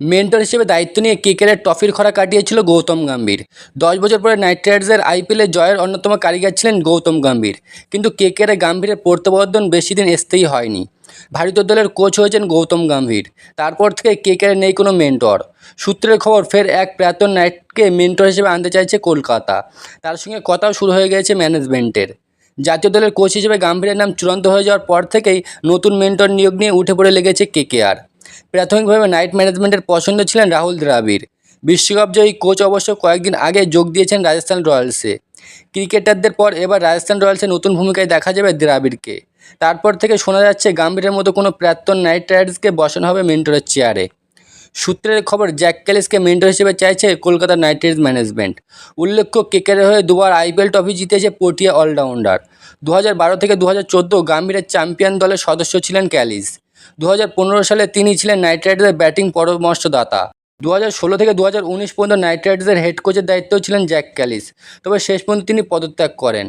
Mentor হিসেবে দায়িত্ব নিয়ে কেকেআরের ট্রফির খরা কাটিয়েছিল গৌতম গম্ভীর। দশ বছর পরে নাইট রাইডার্সের আইপিএলে জয়ের অন্যতম কারিগর ছিলেন গৌতম গম্ভীর। কিন্তু কেকেআরে গম্ভীরের প্রত্যাবর্তন বেশি দিন স্থায়ী হয়নি। ভারতীয় দলের কোচ হয়েছেন গৌতম গম্ভীর। তারপর থেকে কেকেআরে নেই কোনো মেন্টর। সূত্রের খবর, ফের এক প্রাক্তন নাইটকে মেন্টর হিসেবে আনতে চাইছে কলকাতা। তার সঙ্গে কথাও শুরু হয়ে গেছে ম্যানেজমেন্টের। জাতীয় দলের কোচ হিসেবে গাম্ভীরের নাম চূড়ান্ত হয়ে যাওয়ার পর থেকেই নতুন মেন্টর নিয়োগ নিয়ে উঠে পড়ে লেগেছে কেকেআর প্রাথমিকভাবে নাইট ম্যানেজমেন্টের পছন্দ ছিলেন রাহুল দ্রাবিড়। বিশ্বকাপ জয়ী কোচ অবশ্য কয়েকদিন আগে যোগ দিয়েছেন রাজস্থান রয়্যালসে। ক্রিকেটারদের পর এবার রাজস্থান রয়্যালসে নতুন ভূমিকায় দেখা যাবে দ্রাবিড়কে। তারপর থেকে শোনা যাচ্ছে গাম্ভীরের মতো কোনো প্রাক্তন নাইট রাইডার্সকে বসানো হবে মেন্টরের চেয়ারে। সূত্রের খবর, জ্যাক ক্যালিসকে মেন্টর হিসেবে চাইছে কলকাতা নাইট রাইডার্স ম্যানেজমেন্ট উল্লেখ্য কেকের হয়ে দুবার আইপিএল ট্রফি জিতেছে পটিয়া অলরাউন্ডার দু হাজার বারো থেকে দু হাজার চোদ্দ গাম্ভীরের চ্যাম্পিয়ন দলের সদস্য ছিলেন ক্যালিস দু হাজার পনেরো সালে তিনি ছিলেন নাইট রাইডার্সের ব্যাটিং পরামর্শদাতা। দু হাজার ষোলো থেকে দু হাজার উনিশ পর্যন্ত নাইট রাইডার্সের হেড কোচের দায়িত্বেও ছিলেন জ্যাক ক্যালিস। তবে শেষ পর্যন্ত তিনি পদত্যাগ করেন।